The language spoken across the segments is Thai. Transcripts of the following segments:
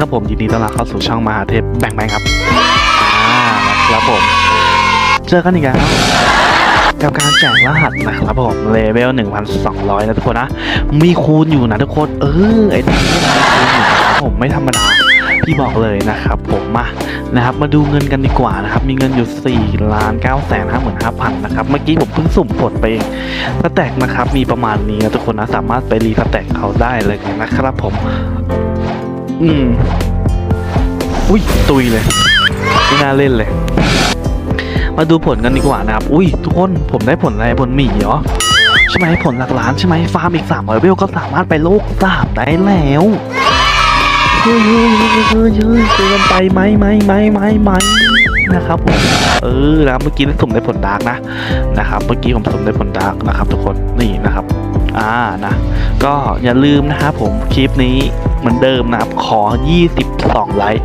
ครับผมยินดีต้อนรับเข้าสู่ช่องมหาเทพแบงแบงครับอ่าครับผม เจอกันอีกแล้วกับการแจกรหัสนะครับผมเลเวล1,200 นะทุกคนนะ มีคูณอยู่นะทุกคน เออไอ้นี่มีคูณอยู่นะผมไม่ธรรมดาพี่บอกเลยนะครับผมมานะครับมาดูเงินกันดีกว่านะครับมีเงินอยู่4ล้าน9แสนห้าหมื่นห้าพันนะครับเมื่อกี้ผมเพิ่งสุ่มผลไปเองสแต็กนะครับมีประมาณนี้นะทุกคนนะสามารถไปรีสแต็กเขาได้เลยนะครับผม อืม อุ้ยตุยเลย ไม่น่าเล่นเลย มาดูผลกันดีกว่านะครับ อุ้ยทุกคนผมได้ผลอะไรผลหมีเหรอใช่ไหมผลหลักล้านใช่ไหมฟาร์มอีกสามร้อยเวลก็สามารถไปโลกสามได้แล้วเฮ้ยเฮ้ยเฮ้ยเฮ้ยเฮ้ยเกันไปไหมไหมไหมไหมไหมนะครับผมเออนะเมื่อกี้ได้สุ่มได้ผลดาร์กนะนะครับ เมื่อกี้ผมสุ่มได้ผลดาร์กนะครับ ทุกคนนี่นะครับ อ่านะก็อย่าลืมนะครับผมคลิปนี้เหมือนเดิมนะครับ ขอ 22 ไลค์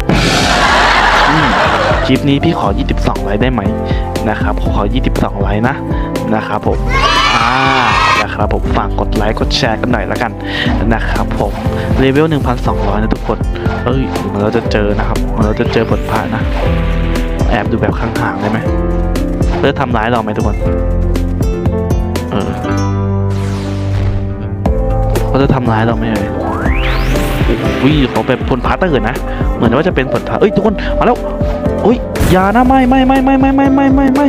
คลิปนี้พี่ขอ 22 ไลค์ได้ไหมนะครับขอ 22 ไลค์นะนะครับผมอ่านะครับผมฝากกดไลค์กดแชร์กันหน่อยละกันนะครับผมเลเวล 1,200 นะทุกคน เอ้ยเหมันเราจะเจอนะครับเหมันเราจะเจอบทผ่านนะ แอบดูแบบข้างๆได้ไหมเพื่อทำร้ายเราไหมทุกคน จะทำร้ายเราไหมเอ่ยอุ้ยเขาแบบผลพาร์ตเกิดนะ เหมือนว่าจะเป็นผลพาเอ้ยทุกคนมาแล้วอุ้ยอย่านะไม่ไม่ไม่ไม่ไม่ไม่ไม่ไม่ไม่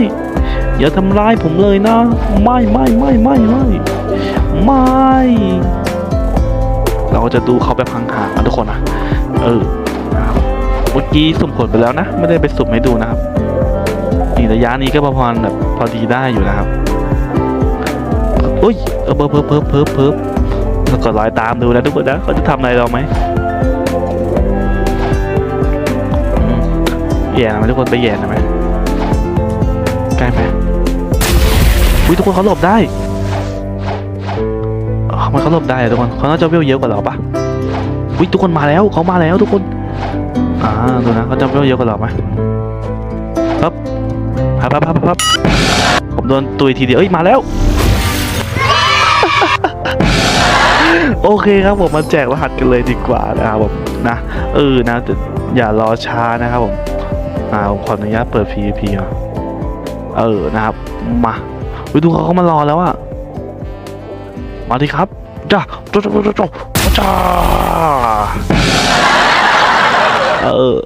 อย่าทำร้ายผมเลยนะ ไม่ไม่ไม่ไม่ไม่ไม่ เราจะดูเขาแบบห่างๆนะทุกคนนะเออนะเมื่อกี้สุ่มผลไปแล้วนะ ไม่ได้ไปสุ่มให้ดูนะครับนี่ระยะนี้ก็ประมาณแบบพอดีได้อยู่นะครับอุ้ยเออเพิ่มเพิ่มเพิ่มเพิ่มเพิ่ม แล้วก็รอยตามดูนะทุกคนนะเขาจะทำอะไรเราไหมแย่นะไหมทุกคนไปแย่นะไหมใกล้ไหมอุ้ยทุกคนเขาหลบได้ทำไมันเขาหลบได้อะทุกคนเขาน่าจะเวลเยอะกว่าเราปะอุ้ยทุกคนมาแล้วเขามาแล้วทุกคนอ่าดูนะเขาจะเวลเยอะกว่าเราไหมปั๊บปั๊บปั๊บปั๊บผมโดนตุยทีเดียวเอ้ยมาแล้ว โอเคครับผมมาแจกรหัสกันเลยดีกว่านะครับผมนะเออนะอย่ารอช้านะครับผมอ่าผมขออนุญาตเปิด PVP อะเออนะครับมาไปดูเขาเข้ามารอแล้วอะมาดิครับจ้าจ้าจ้าจ้าจ้าเออ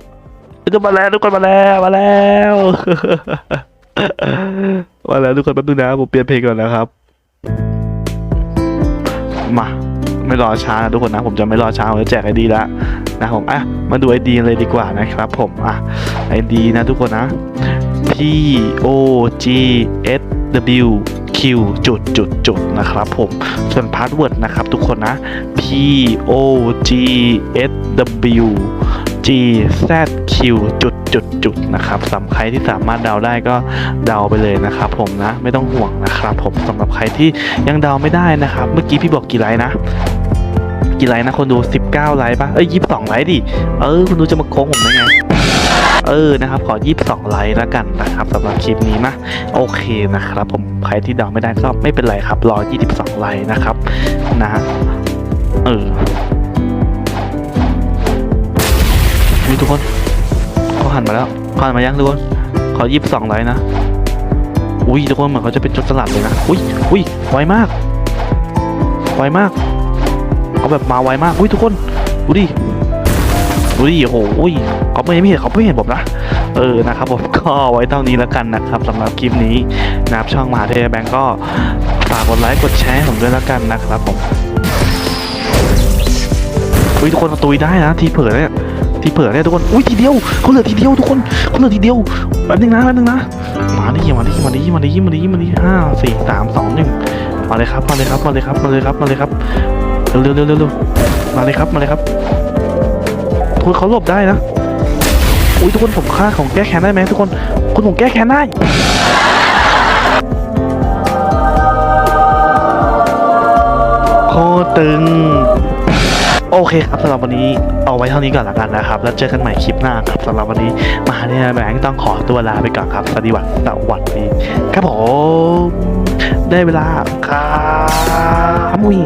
ทุกคนมาแล้วทุกคนมาแล้วมาแล้วมาแล้วทุกคนแป๊บนึงนะผมเปลี่ยนเพลงก่อนนะครับ มา ไม่รอช้านะทุกคนนะ ผมจะไม่รอช้าผมจะแจกไอดีแล้วนะผมอะมาดูไอดีเลยดีกว่านะครับ ผมอะไอดีนะทุกคนนะ P O G S W Q จุดจุดจุดนะครับผมส่วนพาสเวิร์ดนะครับทุกคนนะ P O G S W G Z Q จุดจุดจุดนะครับสำหรับใครที่สามารถเดาได้ก็เดาไปเลยนะครับผมนะไม่ต้องห่วงนะครับผมสำหรับใครที่ยังเดาไม่ได้นะครับ เมื่อกี้พี่บอกกี่ไลค์นะ กี่ไลค์นะคนดู 19 ไลค์ปะเอ้ย22 ไลค์ดิ เออคุณดูจะมาโกงผมได้ไง เออนะครับ ขอ 22 ไลค์แล้วกันนะครับสำหรับคลิปนี้นะ โอเคนะครับผมใครที่เดาไม่ได้ก็ไม่เป็นไรครับ รอ 22 ไลค์นะครับนะเออนี่ทุกคนเขาหันมาแล้วเขาหันมายังทุกคน ขอ 22 ไลค์นะอุ้ยทุกคนเหมือนเขาจะเป็นจุดสลัดเลยนะ อุ้ยอุ้ยไวมาก ไวมาก เขาแบบมาไวมากอุ้ยทุกคนดูดิดูดิโอ้โหอุ้ยเขาไม่ไม่เห็นเขาไม่เห็นผมนะเออนะครับผมก็ไว้เท่านี้แล้วกันนะครับสำหรับคลิปนี้นะครับช่องมหาเทแบงก์ก็ฝากกดไลค์กดแชร์ผมด้วยแล้วกันนะครับผมอุ้ยทุกคนตุยได้นะทีเผลอเนี่ยทีเผลอเนี่ยทุกคนอุ้ยทีเดียวเขาเหลือทีเดียวทุกคนเขาเหลือทีเดียวแป๊บนึงนะแป๊บนึงนะมาดิมาดิมาดิมาดิมาดิมาดิห้าสี่สามสองหนึ่งมาเลยครับมาเลยครับมาเลยครับมาเลยครับมาเลยครับ เร็วเร็วเร็วเร็วมาเลยครับมาเลยครับทุกคนเขาหลบได้นะอุ้ยทุกคนผมฆ่าของแก้แค้นได้ไหมทุกคนคุณผมแก้แค้นได้โคตรตึง โอเคครับสำหรับวันนี้เอาไว้เท่านี้ก่อนละกันนะครับ แล้วเจอกันใหม่คลิปหน้าครับสำหรับวันนี้มหาเนี่ยแบงค์ต้องขอตัวลาไปก่อนครับสวัสดีวันสวัสดีครับผมได้เวลาครับมุย